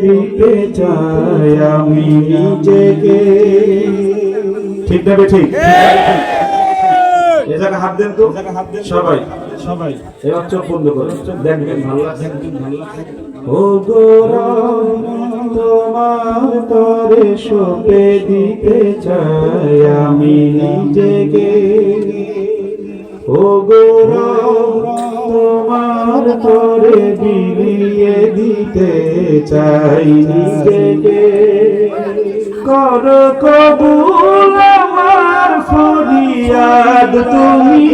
দিতে চাই আমি নিজেকে। ঠিক না ঠিক? এ হাত দেন তো। সবাই। সবাই। এবার চোখ বন্ধ করে। দেখবেন ভালো লাগছে। ভালো লাগছে। ও তোমার তরে সপে দিতে চাই আমি নিজেকে। ও গৌরব তোমার তরে বিলিয়ে দিতে চাই কর কবুল আমার ফরিয়াদ তুমি,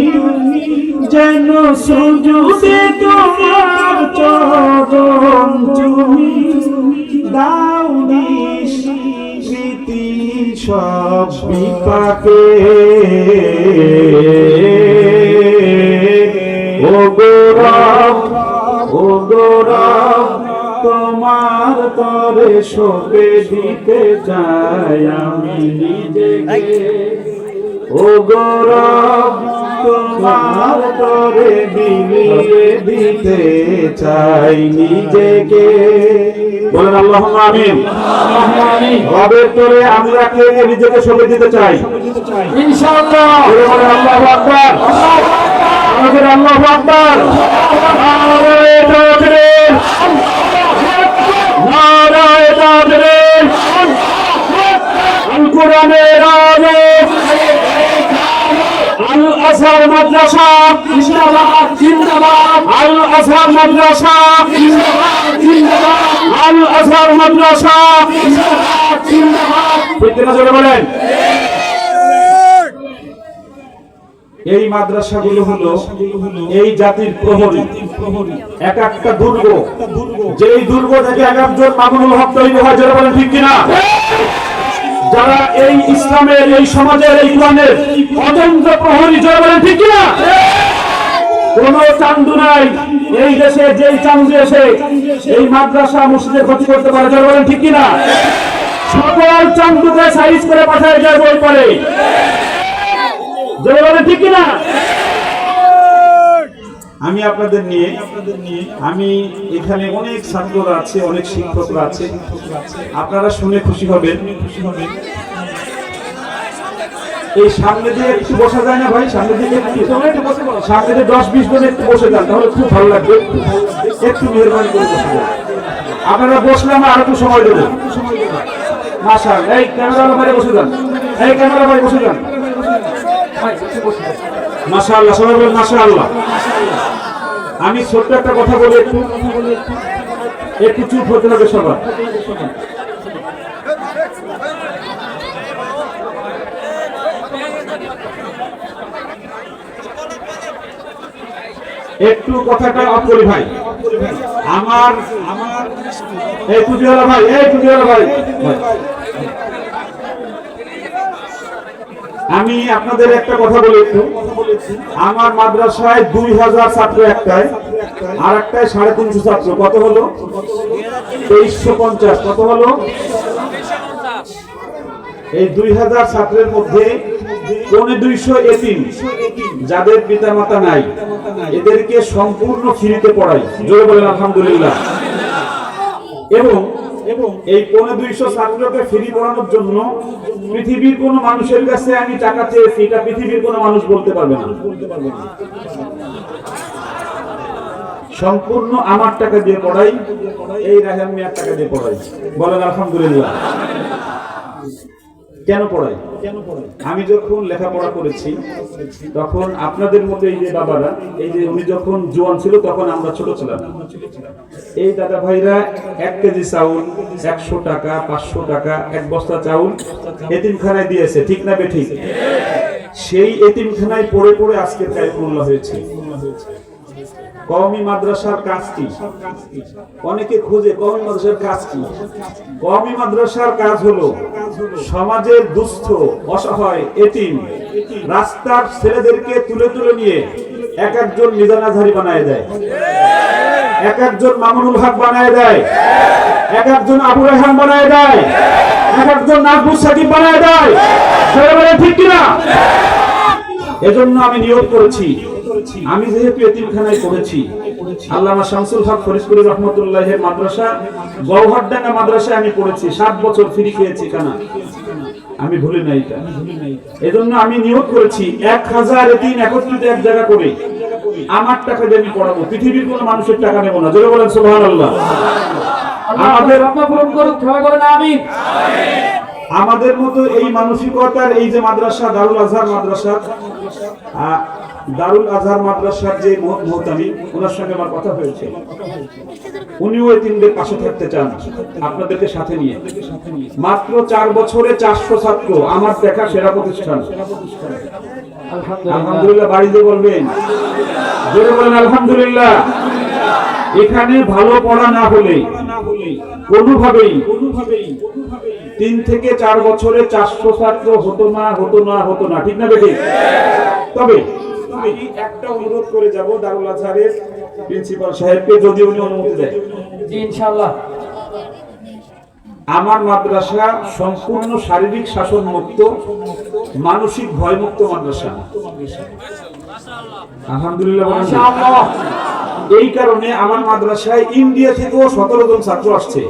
যেন সুযোগে তোমার চরণ তুমি দাও স্মৃতি সব বিপাকে। গৌরব তোমার তরে সপে দিতে চাই আমি নিজেকে। ও গৌরব তোমার তরে বিলিয়ে দিতে চাই নিজেকে। বলেন আল্লাহ আমিন। রবের তরে আমরা কে নিজেকে সপে দিতে চাই। ইনশাআল্লাহ। আল্লাহু আকবার। আমাদের আল্লাহু আকবার। কোরআনের আলো আল আসর মাদ্রাসা জিন্দাবাদ জিন্দাবাদ আল আসর মাদ্রাসা। জিন্দাবাদ আল আসর মাদ্রাসা জিন্দাবাদ বলেন। এই মাদ্রাসাগুলো হলো এই জাতির প্রহরী। এক একটা দুর্গ। যেই দুর্গ থেকে এক একজন মামুনুল হক তৈরি হয় যারা বলেন ঠিক কিনা? যারা এই ইসলামের, এই সমাজের, এই কোরআনের অতন্ত্র প্রহরী যারা বলেন ঠিক কিনা? কোন চান্দু নাই। এই দেশে যেই চান্দু এসে এই মাদ্রাসা মসজিদের ক্ষতি করতে পারে যারা ঠিক কিনা? সকল চান্দুকে সাইজ করে পাঠায় যায় বই পড়ে। ঠিক কিনা? আমি আপনাদের নিয়ে, আমি এখানে অনেক ছাত্ররা আছে, অনেক শিক্ষকরা আছে। আপনারা শুনে খুশি হবেন। খুশি হবেন এই সামনে দিয়ে একটু বসা যায় না ভাই? সামনে একটু সামনে দিয়ে দশ বিশ জন একটু বসে যান, তাহলে খুব ভালো লাগবে। একটু মেহরবানি করে বসে যান। আপনারা বসলে আমরা আরও একটু সময় দেবো। মাসা এই ক্যামেরা বাইরে বসে যান। এই ক্যামেরা বাইরে বসে যান। আমি ছোট্ট একটা কথা বলি একটু। একটু চুপ হতে হবে সবার। একটু কথাটা অফ করি ভাই। আমার আমার এই টুপিওয়ালা ভাই, এই টুপিওয়ালা ভাই। আমি আপনাদের একটা কথা বলি একটু আমার মাদ্রাসায় দুই হাজার ছাত্র একটায়, আর একটায় সাড়ে তিনশো ছাত্র। কত হলো? তেইশশো পঞ্চাশ। কত হলো? এই দুই হাজার ছাত্রের মধ্যে পৌনে দুইশো এতিম। যাদের পিতামাতা নাই, এদেরকে সম্পূর্ণ ফ্রিতে পড়াই। জোরে বলেন, আলহামদুলিল্লাহ। এবং এবং এই পৌনে দুইশো ছাত্রকে ফ্রি পড়ানোর জন্য পৃথিবীর কোন মানুষের কাছে আমি টাকা চেয়েছি এটা পৃথিবীর কোন মানুষ বলতে পারবে না। সম্পূর্ণ আমার টাকা দিয়ে পড়াই, এই রাজার মিয়ার টাকা দিয়ে পড়াই। বলেন আলহামদুলিল্লাহ। কেন পড়াই আমি যখন লেখাপড়া করেছি, তখন আপনাদের মতো এই যে বাবারা, এই যে উনি যখন জোয়ান ছিল, তখন আমরা ছোট ছিলাম। এই দাদা ভাইরা এক কেজি চাউল, একশো টাকা, পাঁচশো টাকা, এক বস্তা চাউল এতিমখানায় দিয়েছে, ঠিক না বে ঠিক সেই এতিমখানায় পড়ে পড়ে আজকের পূর্ণ হয়েছে। কওমি মাদ্রাসার কাজ কি? অনেকে খোঁজে কওমি মাদ্রাসার কাজ কি? কওমি মাদ্রাসার কাজ হলো সমাজের দুস্থ, অসহায়, এতিম রাস্তার ছেলেদেরকে তুলে তুলে নিয়ে এক একজন নিজানাধারী বানায় দেয়। এক একজন মামুনুল হক বানায় দেয়। এক একজন আবু রেহান বানায় দেয়। এক একজন নাজবুল সাকিব বানায় দেয়। ঠিক কিনা? এজন্য আমি নিয়োগ করেছি। আমি যেহেতু এতিমখানায় পড়েছি। আল্লামা শামসুল হক ফরিদপুরি রহমতুল্লাহের মাদ্রাসা গৌহারডাঙ্গা মাদ্রাসায় আমি পড়েছি। সাত বছর ফিরি খেয়েছি খানা আমি ভুলি না এটা। এজন্য আমি নিয়োগ করেছি। এক হাজার এতিম একত্রিত এক জায়গা করে। আমার টাকা দিয়ে আমি পড়াবো। পৃথিবীর কোনো মানুষের টাকা নেব না। জোরে বলেন সুবহান আল্লাহ আমাদের আমাদের পূরণ করুন ক্ষমা করেন আমিন। আমাদের মতো এই মানসিকতার এই যে মাদ্রাসা দারুল আজহার মাদ্রাসা দারুল আজহার মাদ্রাসার যে মহ- মহতামি ওনার সঙ্গে আমার কথা হয়েছে। উনিও এই তিনদের পাশে থাকতে চান আপনাদেরকে সাথে নিয়ে। মাত্র চার বছরে চারশো ছাত্র আমার দেখা সেরা প্রতিষ্ঠান। আলহামদুলিল্লাহ। আলহামদুলিল্লাহ বাড়িতে বলবেন। জোরে বলেন আলহামদুলিল্লাহ। এখানে ভালো পড়া না হলে কোনোভাবেই কোনোভাবেই তিন থেকে চার বছরে চারশো ছাত্র হতো না হতো না হতো না। ঠিক না বেঠিক তবে আমি একটা অনুরোধ করে যাব দারুল আজহারের প্রিন্সিপাল সাহেবকে যদি উনি অনুমতি দেয়। ইনশাআল্লাহ। আমার মাদ্রাসা সম্পূর্ণ শারীরিক শাসন মুক্ত মানসিক ভয়মুক্ত মাদ্রাসা। আলহামদুলিল্লাহ এই কারণে আমার মাদ্রাসায় ইন্ডিয়া থেকেও সতেরো জন ছাত্র আসছে।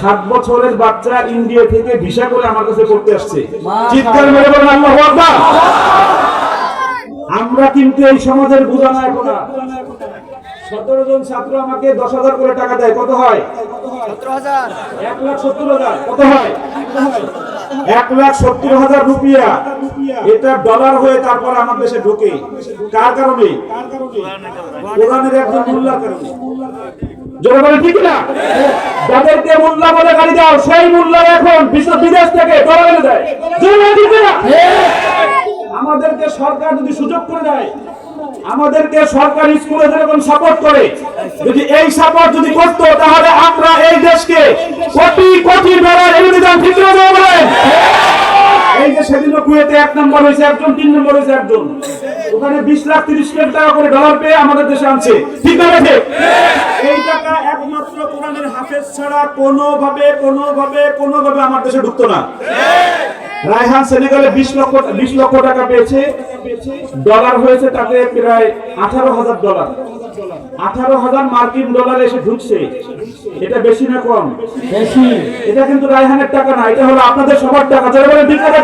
সাত বছরের বাচ্চা ইন্ডিয়া থেকে ভিসা করে আমার কাছে পড়তে আসছে। চিৎকার মেরে বলেন আল্লাহু আমরা কিন্তু এই সমাজের বোঝা না। এখন সতেরো জন ছাত্র আমাকে দশ হাজার করে টাকা দেয়। কত হয়? এক লাখ সত্তর হাজার। কত হয়? এক লাখ সত্তর হাজার রুপিয়া। এটা ডলার হয়ে তারপর আমার দেশে ঢোকে। কার কারণে? কোরআনের একজন মোল্লার কারণে। দেয়। আমাদেরকে সরকার যদি সুযোগ করে দেয়, আমাদেরকে সরকারি স্কুলে যেরকম সাপোর্ট করে, যদি এই সাপোর্ট যদি করতো, তাহলে আমরা এই দেশকে কোটি কোটি ডলার এনে দিতাম। ঠিক? এই যে সেদিন কুয়েতে এক নম্বর হয়েছে একজন, তিন নম্বর হয়েছে একজন। ওখানে বিশ লাখ তিরিশ লাখ টাকা করে ডলার পেয়ে আমাদের দেশে আনছে। ঠিক ঠিক? এই টাকা একমাত্র কোরআনের হাফেজ ছাড়া কোনোভাবে কোনোভাবে কোনোভাবে আমার দেশে ঢুকতো না। রায়হান সেনেগালে বিশ লক্ষ বিশ লক্ষ টাকা পেয়েছে ডলার হয়েছে তাতে প্রায় আঠারো হাজার ডলার আঠারো হাজার মার্কিন ডলার এসে ঢুকছে। এটা বেশি না কম? বেশি। এটা কিন্তু রায়হানের টাকা না এটা হলো আপনাদের সবার টাকা। যারা বলে ঠিক টাকা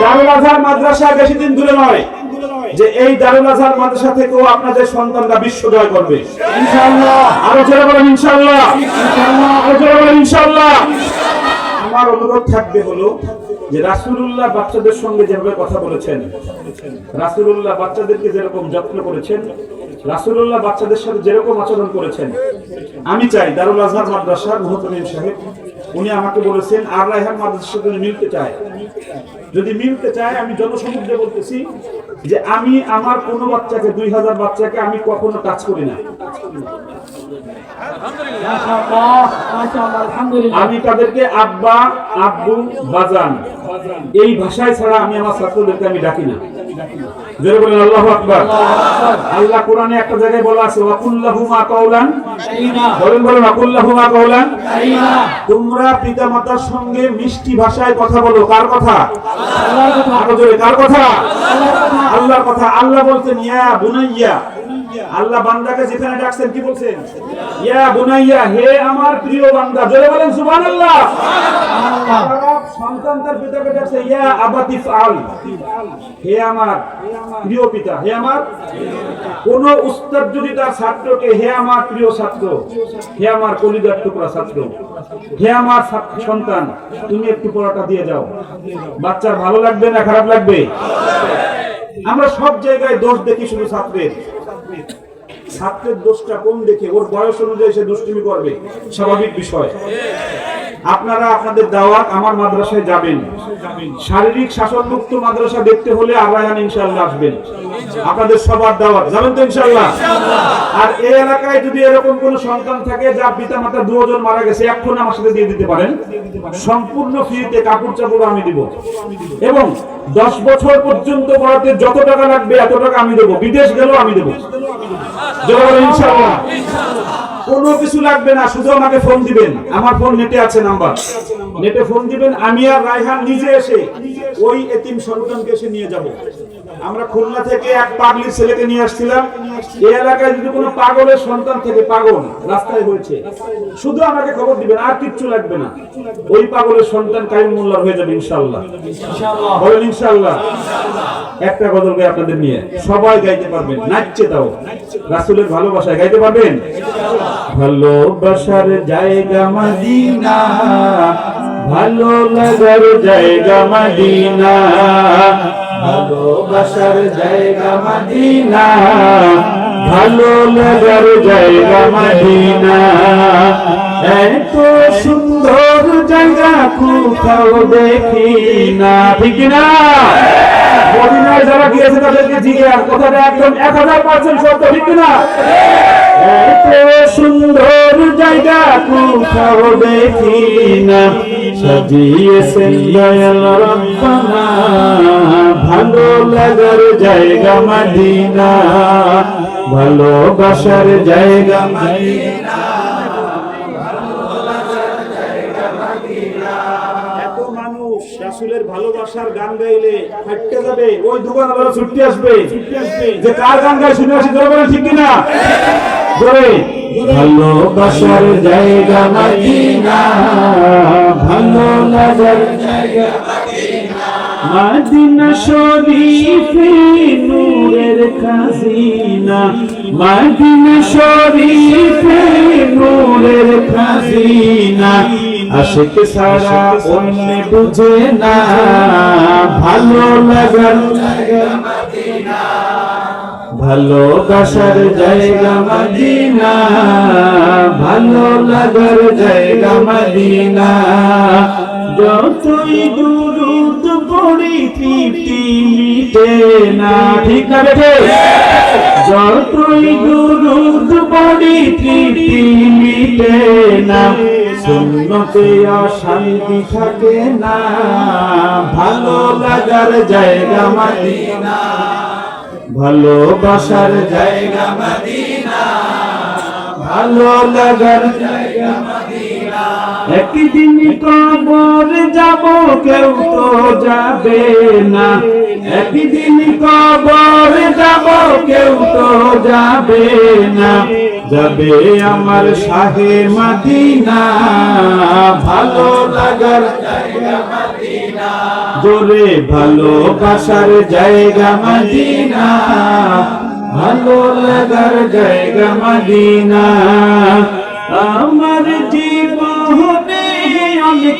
দারুল আজহার মাদ্রাসা বেশি দিন দূরে নয়। যে এই দারুল আজহার মাদ্রাসা থেকেও আপনাদের সন্তানরা বিশ্ব জয় করবে। ইনশাআল্লাহ। আরও জোরে বলেন ইনশাআল্লাহ। আরও জোরে বলেন ইনশাআল্লাহ। আমার অনুরোধ থাকবে হলো যে রাসূলুল্লাহ বাচ্চাদের সঙ্গে যেভাবে কথা বলেছেন রাসূলুল্লাহ বাচ্চাদেরকে যেরকম যত্ন করেছেন রাসূলুল্লাহ বাচ্চাদের সাথে যেরকম আচরণ করেছেন। আমি চাই দারুল আজহার মাদ্রাসার মুহতমিম সাহেব, উনি আমাকে বলেছেন, আর রায়হান মাদ্রাসার সাথে মিলতে চায়। যদি মিলতে চায়, আমি জনসমুদ্রে বলতেছি যে আমি আমার কোনো বাচ্চাকে, দুই হাজার বাচ্চাকে আমি কখনো টাচ করি না। আমি তাদেরকে আব্বা আব্বু বাজান এই ভাষায় ছাড়া আমি আমার ছাত্রদেরকে আমি ডাকি না। বলেন আল্লাহু আকবার। আল্লাহ কোরআনে একটা জায়গায় বলা আছে ওয়াকুল্লাহুমা কাওলান। আইনা বলেন বলেন ওয়াকুল্লাহুমা কাওলান। আইনা তোমরা পিতামাতার সঙ্গে মিষ্টি ভাষায় কথা বলো কার কথা? আল্লাহর কথা। কার কথা। আল্লাহর কথা। আল্লাহ বলছেন ইয়া বুনাইয়া আল্লাহ বান্দাকে যেখানে ডাকছেন কি বলছেন? ইয়া বুনাইয়া হে আমার প্রিয় বান্দা জোরে বলেন সুবহানাল্লাহ। আল্লাহ সন্তান তার পিতাকে ডাকছে ইয়া আবাতি ফাল হে আমার প্রিয় পিতা হে আমার কোন উস্তাদ যদি তার ছাত্রকে হে আমার প্রিয় ছাত্র হে আমার কলিজার টুকরা ছাত্র হে আমার সন্তান তুমি একটু পড়াটা দিয়ে যাও। বাচ্চার ভালো লাগবে না খারাপ লাগবে? আমরা সব জায়গায় দোষ দেখি শুধু ছাত্রের। ছাত্রের দোষটা কোন দেখে? ওর বয়স অনুযায়ী সে দুষ্টুমি করবে? স্বাভাবিক বিষয়। আপনারা আপনাদের দাওয়াত আমার মাদ্রাসায় যাবেন। শারীরিক শাসনমুক্ত মাদ্রাসা দেখতে হলে আবায়ান ইনশাল্লাহ আসবেন। আপনাদের সবার দাওয়াত। যাবেন তো ইনশাল্লাহ আর এই এলাকায় যদি এরকম কোন সন্তান থাকে যার পিতা মাতা দুজন মারা গেছে এখন আমার সাথে দিয়ে দিতে পারেন। সম্পূর্ণ ফ্রিতে কাপড় চাপড় আমি দিব। এবং দশ বছর পর্যন্ত পড়াতে যত টাকা লাগবে এত টাকা আমি দেবো। বিদেশ গেলেও আমি দেবো। ইনশাআল্লাহ। কোনো কিছু লাগবে না, শুধু আমাকে ফোন দিবেন। আমার ফোন নেটে আছে নাম্বার নেটে ফোন দিবেন, আমি আর রায়হান নিজে এসে ওই এতিম সন্তানকে এসে নিয়ে যাব। আমরা খুলনা থেকে এক পাগলি ছেলেকে নিয়ে আসছিলাম। এই এলাকায় যদি কোনো পাগলের সন্তান থেকে পাগল রাস্তায় হয়েছে। শুধু আমাকে খবর দিবেন আর কিচ্ছু লাগবে না। ওই পাগলের সন্তান কাইম মোল্লার হয়ে যাবে ইনশাল্লাহ ইনশাআল্লাহ। বলেন ইনশাল্লাহ একটা গজল গাই আপনাদের নিয়ে। সবাই গাইতে পারবেন নাচছে তাও। রাসূলের ভালোবাসায় গাইতে পারবেন? ভালোবাসার জায়গা মদিনা ভালো লাগার জায়গা মদিনা। ভালোবাসার জায়গা মদিনা, ভালো লাগার জায়গা মদিনা। এত সুন্দর জায়গা কোথাও দেখি না ঠিক না মদিনায় যারা গিয়েছে তাদেরকে জিজ্ঞাসা কথাটা একদম এক হাজার পার্সেন্ট সত্য, ঠিক না এত সুন্দর জায়গা কোথাও দেখি না সাজিয়েছেন দয়াল রব্বানা। ভালো লাগার জায়গা মদিনা ভালোবাসার জায়গা মদিনা। ভালোবাসার গান গাইলে হাঁটতে যাবে ওই দোকান আবার ছুটতে আসবে। যে কার গান গায় শুনে আসি বলেন ঠিক কিনা? ভালোবাসার জায়গা মদিনা ভালো জায়গা মাদিনা শরীফে নূরের খাজিনা। মাদিনা শরীফে নূরের খাজিনা। আশিক সারা অন্য বুঝে না। ভালো লাগার ভালোবাসার জায়গা মদিনা। ভালো লাগার জায়গা মদিনা। যতই পড়ি তৃপ্তি না ঠিক না অশান্তি থাকে না, ভালো লাগার জায়গা মদিনা ভালোবাসার জায়গা মদিনা, ভালো লাগার জায়গা একদিন কবর যাব, কেউ তো যাবে না। একদিন কবর যাব, কেউ তো যাবে না। যাবে আমার মদিনা, ভালো লাগার জোরে ভালোবাসার জায়গা মদিনা, ভালো লাগার জায়গা মদিনা। আমার জীবনে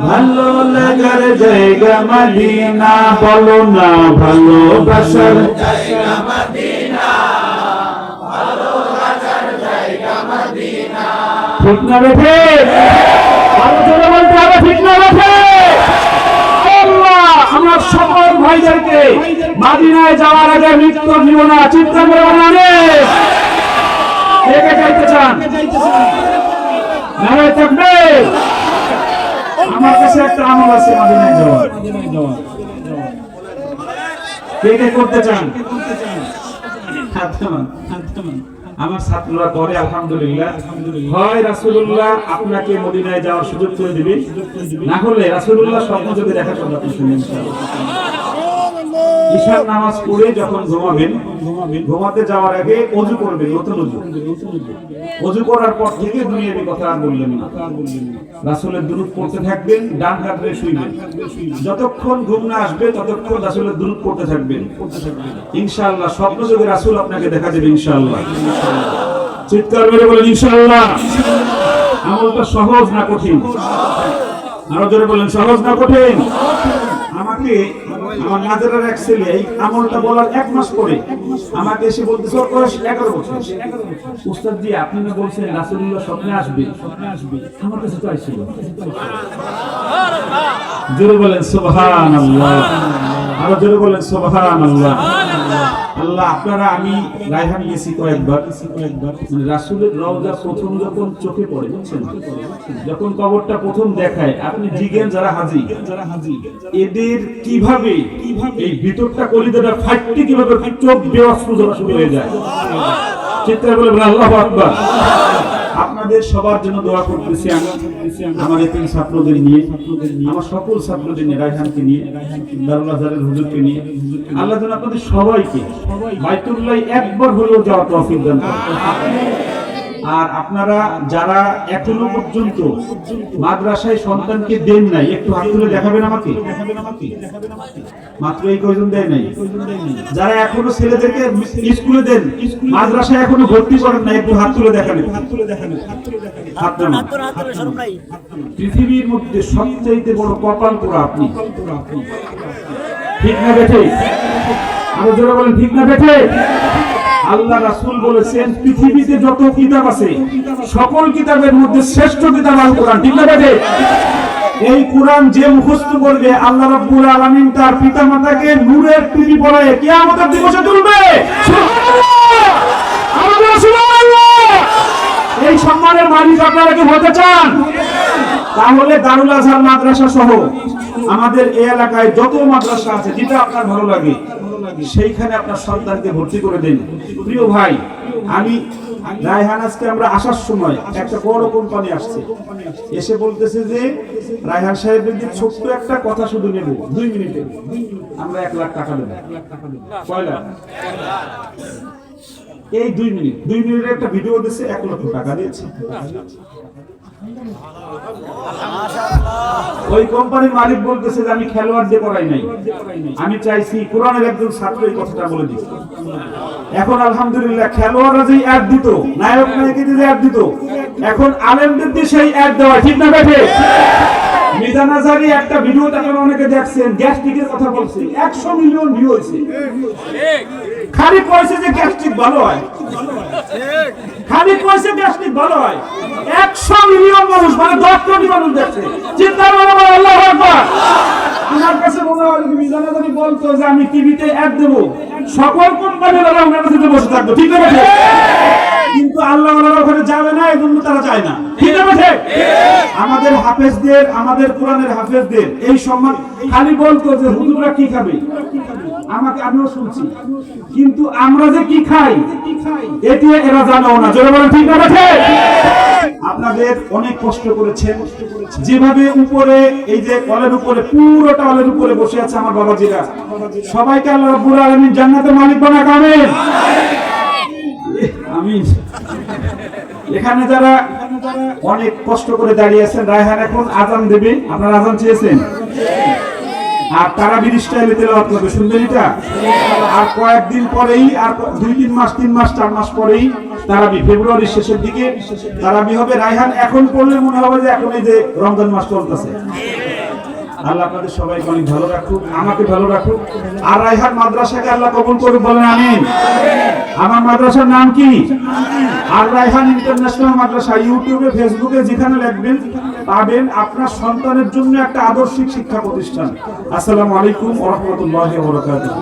ভালো লাগার জায়গা মদিনা বলো না ভালোবাসার জায়গা মদিনা ঠিক না বেঠে আরও জোরে বলতে হবে ঠিক না বেঠে আল্লাহ আমার সকল ভাইদেরকে মাদিনায় যাওয়ার আগে মৃত্যু জীবনা চিন্তা করে বানানে কে কে যাইতে চান? নারায় থাকবে? আমার কাছে একটা আমল আছে মাদিনায় যাওয়া কে কে করতে চান। আমার ছাত্ররা করে আলহামদুলিল্লাহ। হয় রাসূলুল্লাহ, আপনাকে মদিনায় যাওয়ার সুযোগ করে দিবে। না হলে রাসূলুল্লাহ স্বপ্ন যদি দেখা আপনি শুনবেন ঈশার নামাজ পড়ে যখন ঘুমাবেন ঘুমাতে যাওয়ার আগে অজু করবেন নতুন অজু। অজু করার পর থেকে দুনিয়াবি কথা আর বললেন না। রাসূলের দুরূদ পড়তে থাকবেন ডান হাত ধরে শুইবেন। যতক্ষণ ঘুম না আসবে ততক্ষণ রাসূলের দুরূদ পড়তে থাকবেন। ইনশাআল্লাহ স্বপ্ন যোগে রাসূল আপনাকে দেখা দেবে ইনশাআল্লাহ। চিৎকার মেরে বলেন ইনশাআল্লাহ। আমলটা সহজ না কঠিন? আরও জোরে বলেন সহজ না কঠিন? আমাকে আমার নাজারের এক ছেলে, এই আমলটা বলার এক মাস পরে আমাকে এসে বলতে ওর বয়স এগারো বছর। উস্তাদ আপনি না বলছেন রাসুল্লাহ স্বপ্নে আসবে স্বপ্নে আসবে আমার কাছে তো আসছিল জোরে বলেন সোভান আল্লাহ আরও জোরে বলেন সুবহান আল্লাহ আল্লাহ, আপনারা আমি রায়হান গেছি কয়েকবার। মানে রওজা প্রথম যখন চোখে পড়ে, বুঝছেন? যখন কবরটা প্রথম দেখায়, আপনি জিগেন যারা হাজি যারা হাজি এদের কীভাবে কীভাবে এই ভিতরটা কলিদাটা ফাটতে কীভাবে চোখ বেওয়াস্ত শুরু হয়ে যায়? চিত্রা বলে আল্লাহ আকবার। আপনাদের সবার জন্য দোয়া করতেছি আমি আমাদের তিন ছাত্রদের নিয়ে, আমার সকল ছাত্রদের নিয়ে, রায়হানকে নিয়ে, দারুল আজহারের হুজুরকে নিয়ে, আল্লাহ যেন আপনাদের সবাইকে বাইতুল্লাহ একবার হলেও যাওয়া তফিক দান করেন। আর আপনারা যারা এখনও পর্যন্ত মাদ্রাসায় সন্তানকে দেন নাই, একটু হাত তুলে দেখাবেন আমাকে? মাত্র এই কয়জন দেয় নাই? যারা এখনও ছেলেদেরকে স্কুলে দেন, মাদ্রাসায় এখনও ভর্তি করেন না একটু হাত তুলে দেখাবেন। হাত তুলে দেখাবেন পৃথিবীর মধ্যে সবচাইতে বড় কপাল পোড়া আপনি। ঠিক না বেঠে? আরও জোরে বলেন, ঠিক না বেঠে? আল্লাহ রাসূল বলেছেন, পৃথিবীতে যত কিতাব আছে, সকল কিতাবের মধ্যে শ্রেষ্ঠ কিতাব আল কোরআন, ঠিক না বেঠে? এই কোরআন যে মুখস্থ করবে, আল্লাহ রাব্বুল আলামিন তার পিতামাতাকে নূরের টুপি পরায় কিয়ামতের দিবসে তুলবে। এই সম্মানের মালিক আপনারা কি হতে চান? তাহলে দারুল আজহার মাদ্রাসা সহ আমাদের এই এলাকায় যত মাদ্রাসা আছে, যেটা আপনার ভালো লাগে, সেইখানে আপনার সন্তানকে ভর্তি করে দিন। প্রিয় ভাই, আমি রায়হান আজকে আমরা আসার সময় একটা বড় কোম্পানি আসছে। এসে বলতেছে যে, রায়হান সাহেবের যে ছোট্ট একটা কথা শুধু নেব, দুই মিনিটে, আমরা এক লাখ টাকা দেবো কয় এই দুই মিনিট, দুই মিনিটের একটা ভিডিও দিচ্ছে এক লক্ষ টাকা দিয়েছে। ওই কোম্পানির মালিক বলতেছে যে আমি খেলোয়াড় দিয়ে করাই নাই। আমি চাইছি কোরআনের একজন ছাত্র এই কথাটা বলে দিচ্ছে এখন আলহামদুলিল্লাহ খেলোয়াড়রা যে অ্যাড দিত, নায়ক নায়িকাদের যে অ্যাড দিত, এখন আলেমদের দিয়ে সেই অ্যাড দেওয়া ঠিক না বেঠে মিজান একটা ভিডিও আপনারা অনেকে দেখছেন, গ্যাস্ট্রিকের কথা বলছে। একশো মিলিয়ন ভিউ হয়েছে। খালি কয়েছে যে গ্যাস্ট্রিক ভালো হয়। খালি কয়েছে গ্যাস্ট্রিক ভালো হয়। একশো মিলিয়ন মানুষ মানে দশ কোটি মানুষ দেখছে। চিন্তা করে, আল্লাহ কাছে মনে হয় বলতো যে আমি টিভিতে দেবো। সকল কোম্পানিরা ওনার কাছে বসে ঠিক আছে কিন্তু আল্লাহ ওখানে যাবে না, এই জন্য তারা না। ঠিক আছে আমাদের হাফেজদের, আমাদের কোরআনের হাফেজদের এই সম্মান খালি বলতো যে হুজুররা কি খাবে? আমাকে আমিও শুনছি। কিন্তু আমরা যে কি খাই, এটি এরা জানো না। জোরে ঠিক বেঠে আপনাদের অনেক কষ্ট করেছেন। যেভাবে উপরে, এই যে কলের উপরে, পুরোটা কলের উপরে বসে আছে আমার বাবাজিরা। সবাইকে আল্লাহ রাব্বুল আলামিন জান্নাতের মালিক বানাক, আমিন। আমিন। এখানে যারা অনেক কষ্ট করে দাঁড়িয়ে আছেন, রায়হান এখন আজান দেবে। আপনারা আজান চেয়েছেন? আর তারা বিশ এলে তেলাওয়াত করবে শুনবেন এটা আর কয়েকদিন পরেই, আর দুই, তিন মাস তিন মাস, চার মাস পরেই তারাবি ফেব্রুয়ারির শেষের দিকে তারাবি হবে। রায়হান, এখন পড়লে মনে হবে যে এখন এই যে রমজান মাস চলতেছে। আল্লাহ আপনাদের সবাইকে অনেক ভালো রাখুক, আমাকে ভালো রাখুক। আর রায়হাট মাদ্রাসাকে আল্লাহ কবুল করুক, বলেন আমি আমার মাদ্রাসার নাম কি? আর রায়হান ইন্টারন্যাশনাল মাদ্রাসা, ইউটিউবে, ফেসবুকে যেখানে লিখবেন, পাবেন আপনার সন্তানের জন্য একটা আদর্শিক শিক্ষা প্রতিষ্ঠান। আসসালামু আলাইকুম ওরহমতুল্লাহ বারাকাতুহু।